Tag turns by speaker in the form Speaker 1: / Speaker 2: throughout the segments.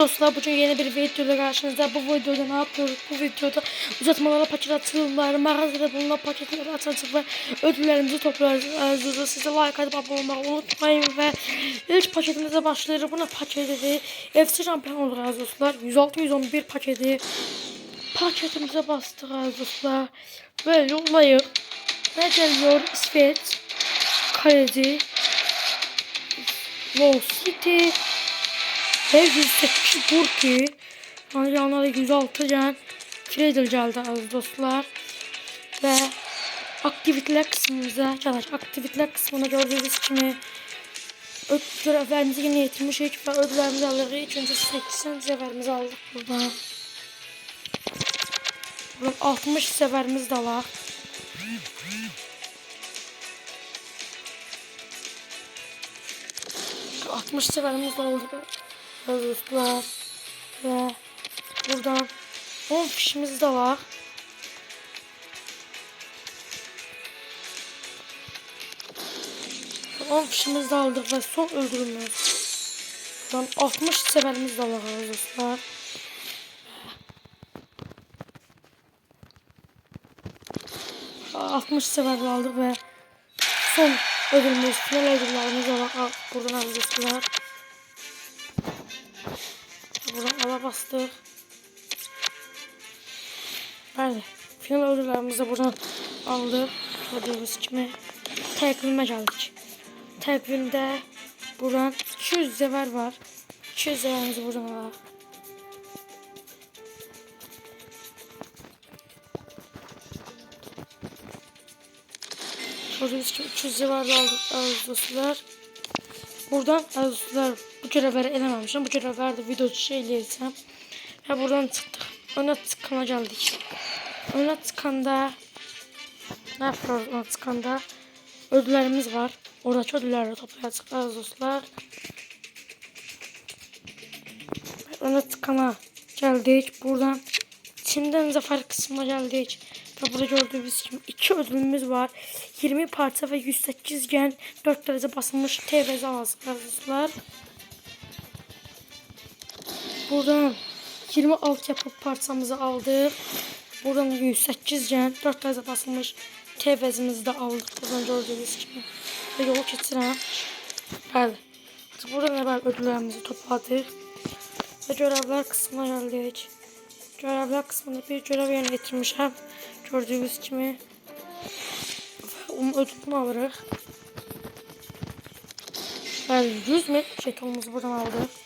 Speaker 1: Dostlar bugün yeni bir videoyla karşınızda. Bu videoda ne yapıyoruz? Bu videoda uzatmalara paket atılımlar, mağazada bulunan paketleri ve ödüllerimizi toplarız. Size like atıp abone olmayı unutmayın ve ilk paketimize başlayalım. Buna paketi FC şampiyon olur aziz dostlar. 106-111 paketi paketimize bastık aziz dostlar. Ve yollayıp ne geliyor? İsveç, Kaleci, Wall City, ve 108 Burki. Yani yanlara 106 can. Trader geldi az dostlar. Ve aktiviteler kısmımıza çalışır. Aktiviteler kısmına gördüğünüz gibi görevlerimizi yine yetirmişik ve ödüllerimizi alırız. Önce 80 seferimizi aldık buradan. Buradan 60 seferimiz de var. Şu 60 seferimiz de oldu. Dostlar. Ve buradan 10 fişimiz de var. Şu 10 fişimiz de aldık ve son öldürümümüz. Buradan 60 seferimiz de var dostlar. 60 sefer aldık ve son ödülümüz, final ödüllerimiz var. Buradan arkadaşlar. Ala bastık. Bəli. Final ödüllərimizi də buradan aldıq. Gördüyünüz kimi təqvimə gəldik. Təqvimdə buradan 200 zəvər var. 200 zəvərimizi buradan alaq. Gördüğünüz gibi 200 zəvər aldık əziz dostlar. Buradan əziz dostlar bu görevləri eləməmişəm. Bu görevləri də video şey eləyəcəm. Və buradan çıxdıq. Öne tıkana geldik. Öne tıkanda ne yapıyoruz öne tıkanda? Ödüllerimiz var. Oradaki ödülleri toplayacağız əziz dostlar. Öne tıkana geldik. Buradan Çin'den zafer kısmına geldik. Ve burada gördüğünüz gibi iki ödülümüz var. 20 parça ve 108 gen 4 derece basılmış TVZ arkadaşlar. Buradan 20 altyapı parçamızı aldık. Buradan 108 gen 4 derece basılmış TVZ'imizi de aldık. Buradan gördüğünüz gibi. Ve yolu keçirəm. Bəli. Buradan əvvəl ödüllərimizi topladık. Ve görevler kısmına geldik. Görevler kısmında bir görev yerine getirmişəm. Gördüğünüz kimi. Onun ödülünü alırıq. Bəli, 100 metr jetonumuzu buradan aldıq.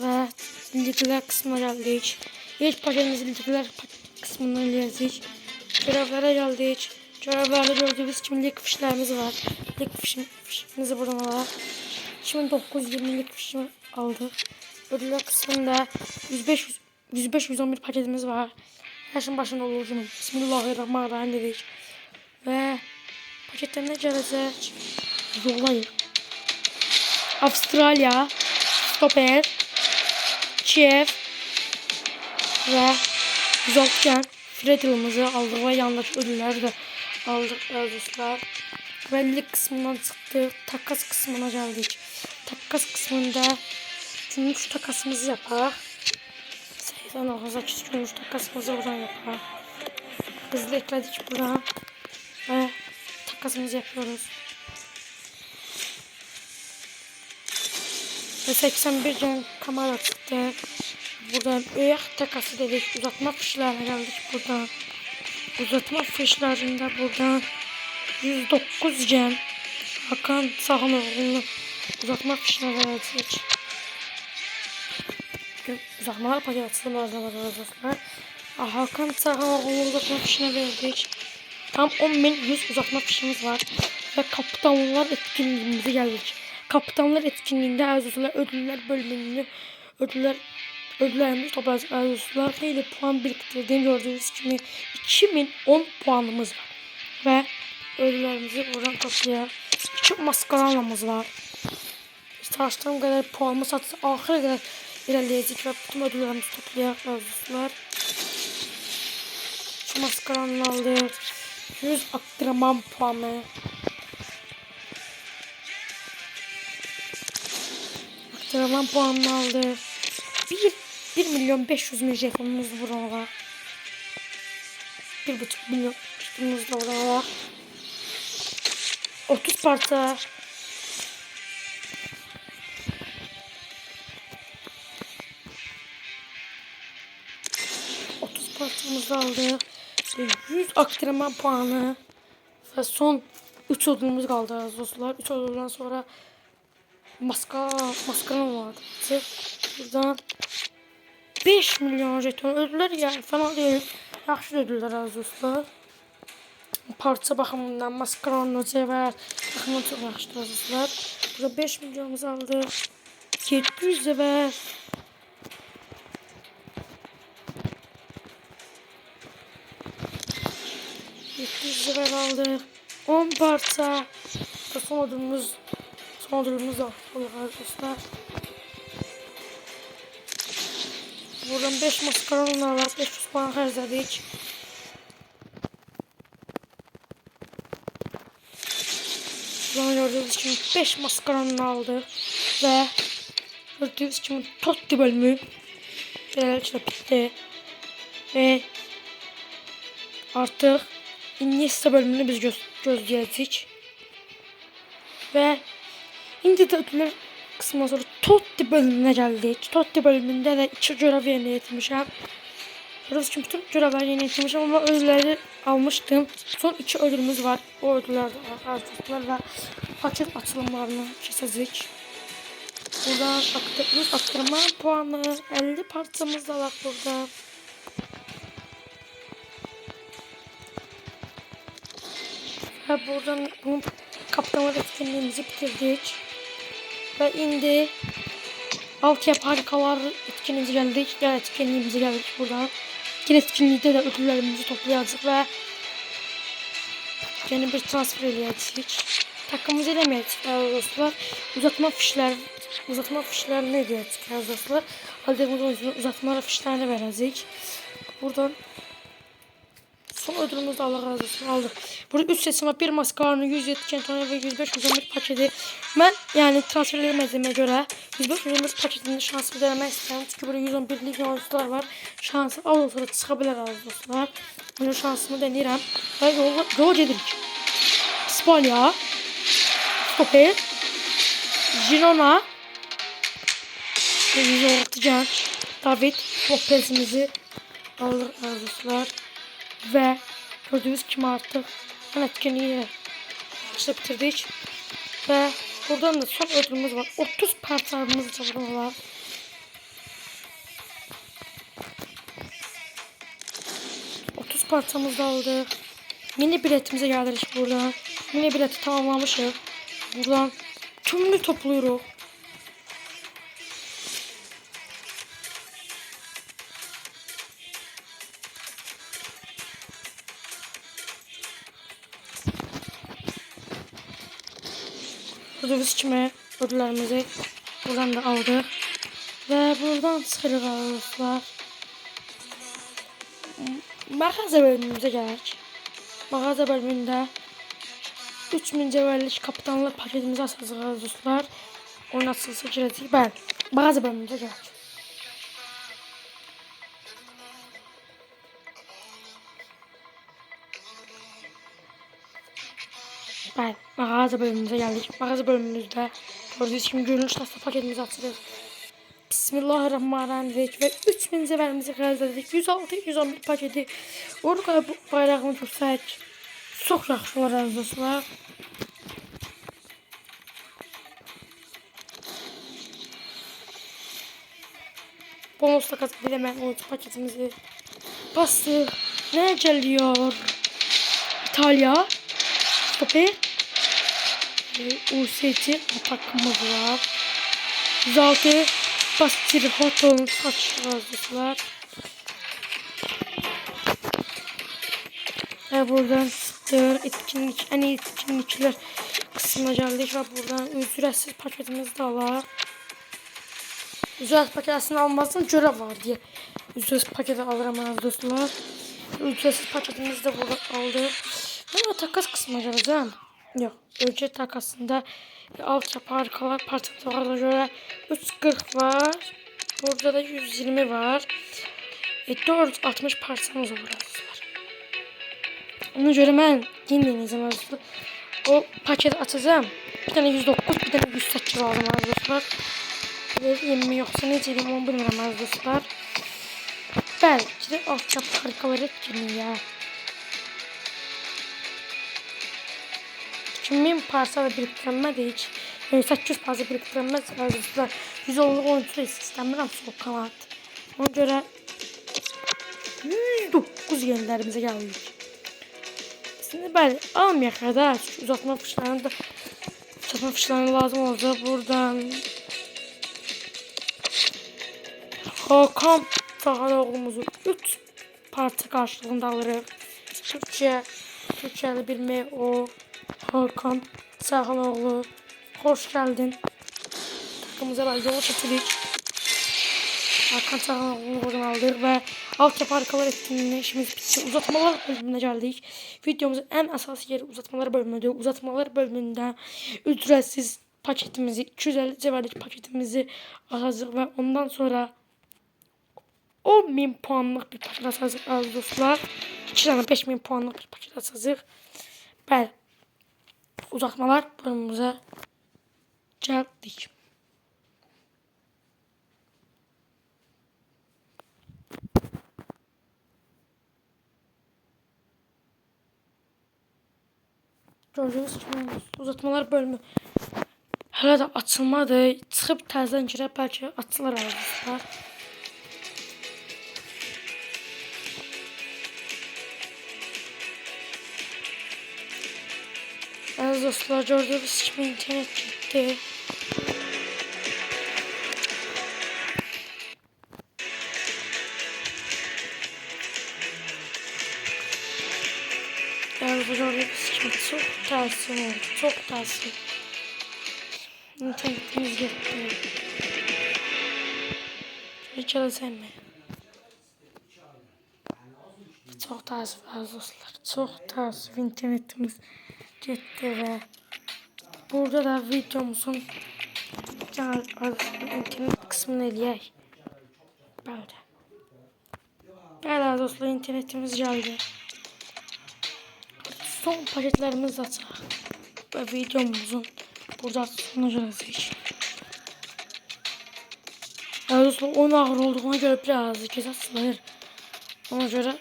Speaker 1: Və linklər kısmına geldik. İlk paketimizi linklər kısmından eləyəcək. Görevlərə geldik. Görevlərdə gördüyünüz kimi link fişlərimiz var. Link fişim, fişimizi buradan alaq. 2920 link fişimi aldıq. Ödüller kısmında 105 105 111 paketimiz var. Her şeyin başında olacağım. Bismillahirrahmanirrahim dedik. Ve paketten ne gelecek? Yollayın. Avustralya, Stoper, Kiev ve Zoltken Fredil'ımızı aldık ve yandaki ödülleri de aldık arkadaşlar. Lig kısmından çıktık. Takas kısmına geldik. Takas kısmında gümüş takasımızı yapar. 89 gümüş takasımızı buradan yapar. Hızlı ekledik buradan. Ve takasımızı yapıyoruz. Ve 81 can kamera çıktı. Buradan öyak takası dedik. Uzatma fişlerine geldik buradan. Uzatma fişlerinde buradan 109 can. Hakan Sahanoğlu'nu uzatma fişine verecek. Uzatmalar paket açılım arkadaşlar. Hakan Sahanoğlu'nu uzatma fişine verdik. Tam 10.100 uzatma fişimiz var. Ve kaptanlar etkinliğimize geldik. Kaptanlar etkinliğinde Erzurumlar ödüller bölümünü ödüller ödüllerimizi toplayacak Erzurumlar ile puan biriktirdiğini gördüğünüz gibi 2010 puanımız var. Ve ödüllerimizi buradan toplayalım. İki maskaramız var. Çalıştığım kadar puanımı satsa ahire kadar ilerleyecek ve bütün ödüllerimizi toplayalım Erzurumlar. Şu maskaranı aldık. 100 aktraman puanı. Sıralama puanını aldı. 1, 1 milyon 500 bin jetonumuz burada var. 1,5 milyon jetonumuz da burada var. 30 parça. Otuz parçamızı aldık. Ve 100 aktarma puanı. Ve son 3 odunumuz kaldı dostlar. 3 odundan sonra maska maskaram vardı. Buradan 5 milyon jeton ödüller yani fena değil. Yaxşı ödüller az dostlar. Parça baxımından maskaron, cevher baxımından çox yaxşıdır az dostlar. Burada 5 milyonumuzu aldı. 700 cevher. Yetmiş cevher aldık. 10 parça. Ve son de aldık arkadaşlar. Buradan 5 maskaron aldık. 500 puan harcadık. Buradan gördüğünüz gibi 5 maskaronunu aldık. Ve gördüğünüz gibi Totti bölümü Böylelikle bitti. Ve artık Iniesta bölümünü biz göz gözleyəcəyik. Və də ödülər qismə sonra Totti bölümünə gəldik. Totti bölümündə də iki görev yerinə yetirmişəm. Gördüyünüz kimi bütün görevləri yerinə yetirmişəm amma ödülləri almışdım. Son iki ödülümüz var. O var arkadaşlar və paket açılımlarını keçəcək. Buradan aktörümüz aktarma puanı 50 parçamız da var burada. Ve buradan bu kaptanlar etkinliğimizi bitirdik. Ve indi altyapı harikalar etkinliğimize geldik. Gel etkinliğimize geldik buradan. Yine etkinlikte de ödüllerimizi toplayacağız ve yeni bir transfer edeceğiz. Takımımızı elemeyəcək değerli dostlar. Uzatma fişler uzatma fişlerini edəcək değerli dostlar. Aldığımız oyuncunun uzatma fişlerini verəcək. Buradan Son ödülümüzü Allah razı olsun aldık. Burada 3 sesim var. 1 maskaronu, 107 kentone ve 105 uzanlık paketi. Ben yani transfer edemediğime göre 105 uzanlık paketinde şansımı denemek istedim. Çünkü burada 111 lig oyuncular var. Şansı al olsa da çıkabilir az dostlar. Bunu şansımı deneyirəm. Ve yol, yol gedirik. İspanya. Stoper. Girona. Ve 116 can. David Lopez'imizi alır az dostlar. Ve gördüğünüz gibi artık ben etkinliği işte bitirdik. Ve buradan da son ödülümüz var. 30 parçamız burada var. Parçamız da aldık. Mini biletimize geldik buradan. Mini bileti tamamlamışız. Buradan tümünü topluyoruz. Gördüğünüz kimi ödüllerimizi buradan da aldık. Ve buradan çıxırıq arkadaşlar. Mağaza bölümümüze gələk. Mağaza bölümündə 3000 cəvərlik kapitanlıq paketimizi açacağıq arkadaşlar. Onun açılışı girəcək. Bəli, mağaza bölümümüzə gələk. Ben mağaza bölümümüze geldik. Mağaza bölümümüzde gördüğünüz gibi görünüş tasla paketimizi açıyoruz. Bismillahirrahmanirrahim ve 3000 zeverimizi kazandık. 106 111 paketi. Orada bu bayrağını tutsak çok yaxşı var arkadaşlar. Bonusla kazanabilen oyuncu paketimizi bastık. Ne geliyor? İtalya. Stoper. U8 takımımız var. 106 Bastır Hoton saç yazdılar. Ve buradan sıktır etkinlik, en iyi etkinlikler kısmına geldik ve buradan ücretsiz paketimiz de var. Ücretsiz paket aslında almazdım görev var diye. Ücretsiz paketi alırım dostlar. Ücretsiz paketimizi de burada aldık. Ben takas kısmına geleceğim. Yok. Önce takasında alt çapı arkalar parçalarına göre 3.40 var. Burada da 120 var. E, 460 parçamız olur dostlar. Ona göre ben dinleyeceğim dostlar. O paketi açacağım. Bir tane 109, bir tane 108 aldım dostlar. Vereyim mi yoksa ne diyeyim onu bilmirəm dostlar. Belki de alt çap harikaları etkinliği ya. 2000 parça da biriktirənmədir heç. Yəni 800 parça biriktirənməz dostlar. 100 onluq oyuncu istəmirəm sol kanat. Ona görə 109 yenilərimizə gəldik. Şimdi almayaq da çünki uzatma fışlarını da uzatma fışlarını lazım olacaq buradan. Hakan Çağanoğlu'muzu 3 parça karşılığında alırıq. Türkçe, Türkçeli bilmək o Hakan Çağanoğlu. Hoş geldin. Takımıza ben yolu çekilik. Hakan Çağanoğlu'nu buradan aldık ve alt yapı harikalar etkinliğine işimiz bitti. Uzatmalar bölümüne geldik. Videomuzun en asas yeri uzatmalar bölümüdür. Uzatmalar bölümünde ücretsiz paketimizi 250 cevherlik paketimizi alacağız ve ondan sonra 10 bin puanlık bir paket açacağız aziz dostlar. 2 tane 5 bin puanlık bir paket açacağız. Bəli. Uzatmalar bölümümüze geldik. Gördüğünüz gibi uzatmalar bölümü Hələ də açılmadı. Çıxıb təzədən girə bəlkə açılar arkadaşlar. Aziz dostlar gördüğünüz gibi internet gitti. Aziz gördüğünüz gibi çok tersi oldu. Çok tersi. İnternetimiz gitti. Hiç öyle mi? Çok aziz dostlar. Çok teessüf internetimiz gitti ve burada da videomuzun internet kısmını eləyək. Böyle. Böyle dostlar internetimiz geldi. Son paketlerimiz açıq. Ve videomuzun burada sonuna gələcək. Yani dostlar onun ağır olduğuna göre biraz kez açılır. Ona göre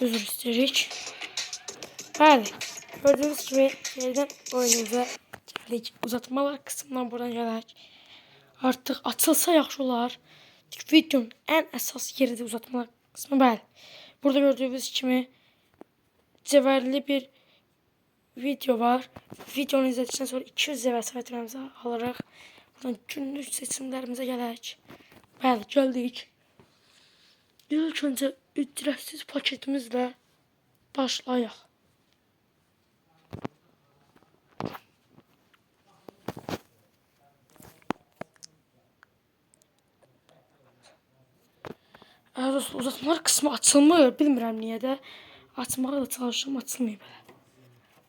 Speaker 1: özür isteyirik. Bəli. Gördüğünüz gibi yerden oyunumuza gəldik. Uzatmalar kısmından buradan gələk. Artıq açılsa yaxşı. Videonun ən əsas yeridir uzatmalar kısmı. Bəli. Burada gördüğünüz kimi cevherli bir video var. Videonu izledikten sonra 200 cevher sepetimizi alarak buradan günlük seçimlerimize gələk. Bəli, gəldik. İlk öncə ücretsiz paketimizle başlayaq. Eğer dostlar uzatmalar kısmı açılmıyor. Bilmirəm niyə də. Açmağa da çalışıram, açılmıyor belə.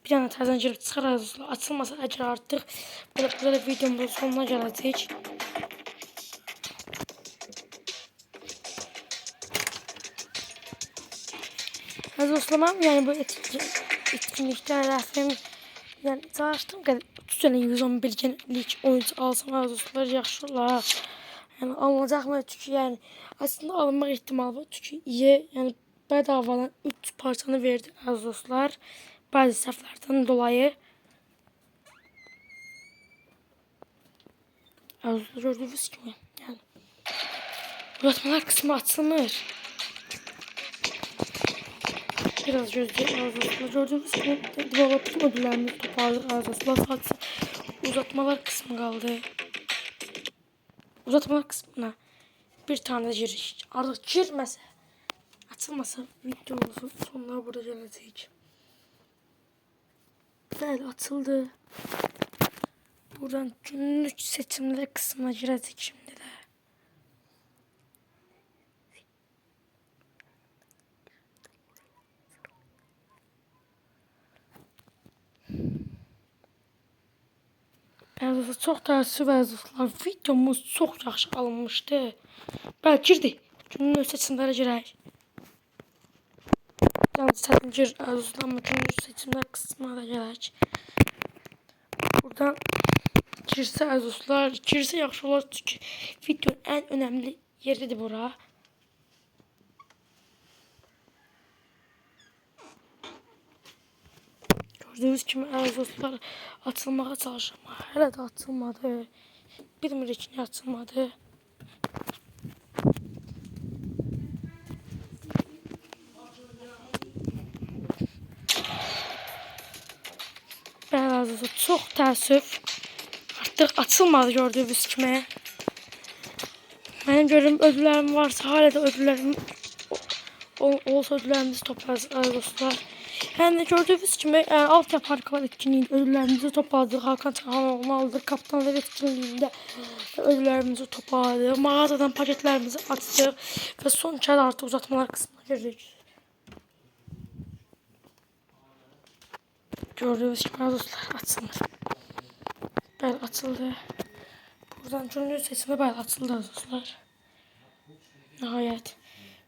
Speaker 1: Bir dənə təzən girib çıxaraq dostlar. Açılmasa əgər artıq belə belə videomuzun sonuna gələcək. Əziz dostlar, yəni bu etkinlikdə rəfim yəni çalışdım ki 3 dənə 111 günlük oyuncu alsam əziz dostlar yaxşı olar. Yəni alınacaq mı? Çünki yəni aslında alınmaq ehtimalı var. Çünki iyi, yəni bedavadan 3 parçanı verdi əziz dostlar. Bazı səhvlərdən dolayı. Əziz gördüyünüz kimi, yəni uzatmalar kısmı açılmır. Biraz gözleyip ağzına gördüğünüz gibi development modüllerimizi toparladık ağzına. Sadece uzatmalar kısmı kaldı. Uzatmalar kısmına bir tane giriş. Artık girmese açılmasa videomuzun sonuna burada gelecek. Güzel açıldı. Buradan günlük seçimler kısmına girecek şimdi Bəli, çox təəssüf əzizlər. Videomuz çox yaxşı alınmışdı. Bəli, girdik. Günün seçimlərə girək. Yəni çətin gir əzizlər, günün seçimlər qismına da gələk. Buradan girsə əzizlər, girsə yaxşı olar çünki videonun ən önəmli yeridir bura. Gördüğünüz kimi əzizlər açılmağa çalışır amma hələ də açılmadı. Bilmirik niyə açılmadı. Bəli əzizlər, çox təəssüf. Artıq açılmadı gördüyünüz kimi. Mənim görüm ödüllərim varsa, hala da ödüllərim ol, olsa ödüllərimizi toplarız dostlar. Yəni gördüyünüz kimi ə, alt yaparkalar etkinliğinde ödüllərimizi topladık. Hakan Çağanoğlu'nu aldık. Kaptanlar etkinliğinde ödüllərimizi topladık. Mağazadan paketlerimizi açtık. Ve son kez artık uzatmalar kısmına girdik. Gördüğünüz gibi dostlar açılır. Bəli açıldı. Buradan görünür sesime bəli açıldı dostlar. Nihayet.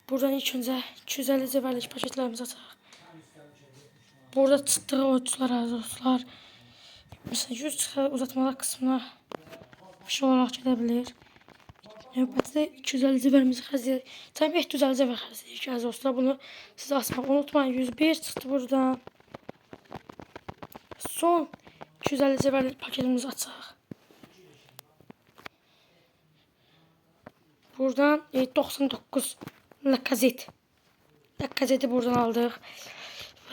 Speaker 1: Buradan ilk önce 250 zəbərlik paketlerimizi açaq. Burada çıktığı oyuncular dostlar. Mesela 100 çıxar uzatmalar kısmına bir şey olarak gidebilir. Növbətdə 250 zəbərimizi xərcləyək. Tabii 250 zəbər xərcləyək az dostlar. Bunu siz asmaq unutmayın. 101 çıxdı buradan. Son 250 zəbərlik paketimizi açaq. Buradan e, 99 lakazet. Lakazeti buradan aldık.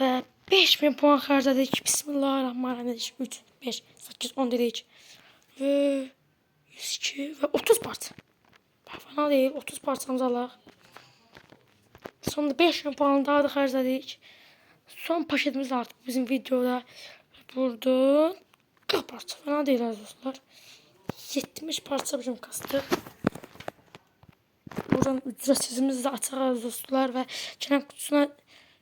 Speaker 1: Ve 5000 puan harcadık. Bismillahirrahmanirrahim. 3, 5, 8, 10 dedik. Ve 102 ve 30 parça. Fena değil. 30 parçamızı alaq. Sonunda 5000 puan daha da harcadık. Son paketimiz artık bizim videoda. Buradan 40 parça. Fena değil arkadaşlar. 70 parça bizim kastık. Buradan ücretsizimizi de açarız dostlar ve Kerem kutusuna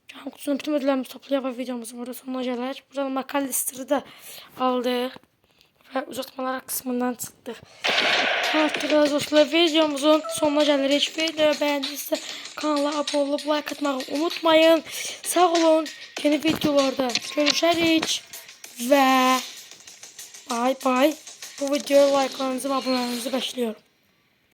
Speaker 1: Kerem kutusuna bütün ödüllerimizi toplayalım ve videomuzun burada sonuna gelir. Buradan McAllister'ı da aldık ve uzatmalar kısmından çıktık. Artık dostlar videomuzun sonuna gelirik. Videoyu beğendiyse kanala abone olup like atmayı unutmayın. Sağ olun. Yeni videolarda görüşürüz ve bye bye. Bu videoya like'larınızı ve abonelerinizi bekliyorum.